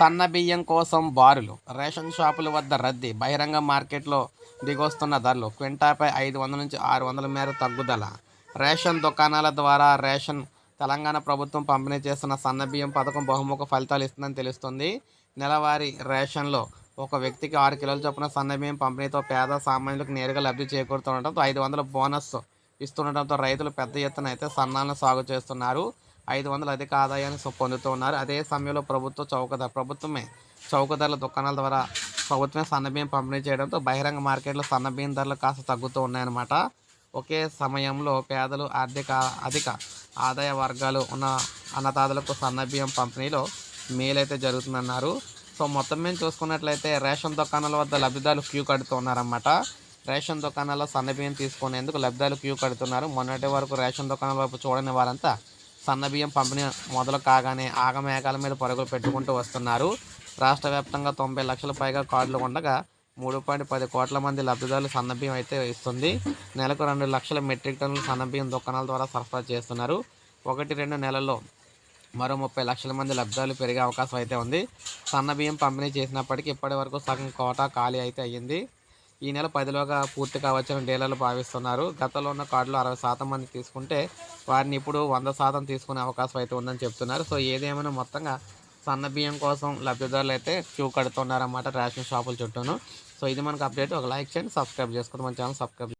సన్న బియ్యం కోసం బారులు. రేషన్ షాపుల వద్ద రద్దీ బహిరంగ మార్కెట్లో దిగొస్తున్న ధరలు క్వింటాపై ఐదు వందల నుంచి ఆరు వందల మేర తగ్గుదల. రేషన్ దుకాణాల ద్వారా రేషన్ తెలంగాణ ప్రభుత్వం పంపిణీ చేస్తున్న సన్న బియ్యం పథకం బహుముఖ ఫలితాలు ఇస్తుందని తెలుస్తుంది. నెలవారీ రేషన్లో ఒక వ్యక్తికి ఆరు కిలోల చొప్పున సన్న బియ్యం పంపిణీతో పేద సామాన్యులకు నేరుగా లబ్ధి చేకూరుతుండటంతో ఐదు వందల బోనస్ ఇస్తుండటంతో రైతులు పెద్ద ఎత్తున అయితే సన్నాలను సాగు చేస్తున్నారు. ఐదు వందలు అధిక ఆదాయాన్ని పొందుతున్నారు. అదే సమయంలో ప్రభుత్వ చౌకధర ప్రభుత్వమే చౌక ధరల దుకాణాల ద్వారా ప్రభుత్వమే సన్నబియ్యం పంపిణీ చేయడంతో బహిరంగ మార్కెట్లో సన్నబియ్యం ధరలు కాస్త తగ్గుతూ ఉన్నాయన్నమాట. ఒకే సమయంలో పేదలు ఆర్థిక అధిక ఆదాయ వర్గాలు ఉన్న అన్నదాతలకు సన్నబియ్యం పంపిణీలో మేలైతే జరుగుతుందన్నారు. సో మొత్తం మేము చూసుకున్నట్లయితే రేషన్ దుకాణాల వద్ద లబ్ధిదారులు క్యూ కడుతున్నారన్నమాట. రేషన్ దుకాణాల్లో సన్నబియ్యం తీసుకునేందుకు లబ్ధిదారులు క్యూ కడుతున్నారు. మొన్నటి వరకు రేషన్ దుకాణాల వైపు చూడని వారంతా సన్నబియ్యం పంపిణీ మొదలు కాగానే ఆగమేఘాల మీద పరుగులు పెట్టుకుంటూ వస్తున్నారు. రాష్ట్ర వ్యాప్తంగా తొంభై లక్షల పైగా కార్డులు ఉండగా మూడు పాయింట్ పది కోట్ల మంది లబ్ధిదారులు సన్నబియ్యం అయితే ఇస్తుంది. నెలకు రెండు లక్షల మెట్రిక్ టన్నులు సన్నబియ్యం దుకాణాల ద్వారా సరఫరా చేస్తున్నారు. ఒకటి రెండు నెలల్లో మరో ముప్పై లక్షల మంది లబ్ధిదారులు పెరిగే అవకాశం అయితే ఉంది. సన్నబియ్యం పంపిణీ చేసినప్పటికీ ఇప్పటి వరకు సగం కోటా ఖాళీ అయితే అయ్యింది. ఈ నెల పదిలోగా పూర్తి కావచ్చని డీలర్లు భావిస్తున్నారు. గతంలో ఉన్న కార్డులు అరవై శాతం మంది తీసుకుంటే వారిని ఇప్పుడు వంద శాతం తీసుకునే అవకాశం అయితే ఉందని చెప్తున్నారు. సో ఏదేమైనా మొత్తంగా సన్న బియ్యం కోసం లబ్ధిదారులు అయితే క్యూ కడుతున్నారన్నమాట రేషన్ షాపుల చుట్టూను. సో ఇది మనకు అప్డేట్. ఒక లైక్ చేయండి సబ్స్క్రైబ్ చేసుకోండి మన ఛానల్ సబ్స్క్రైబ్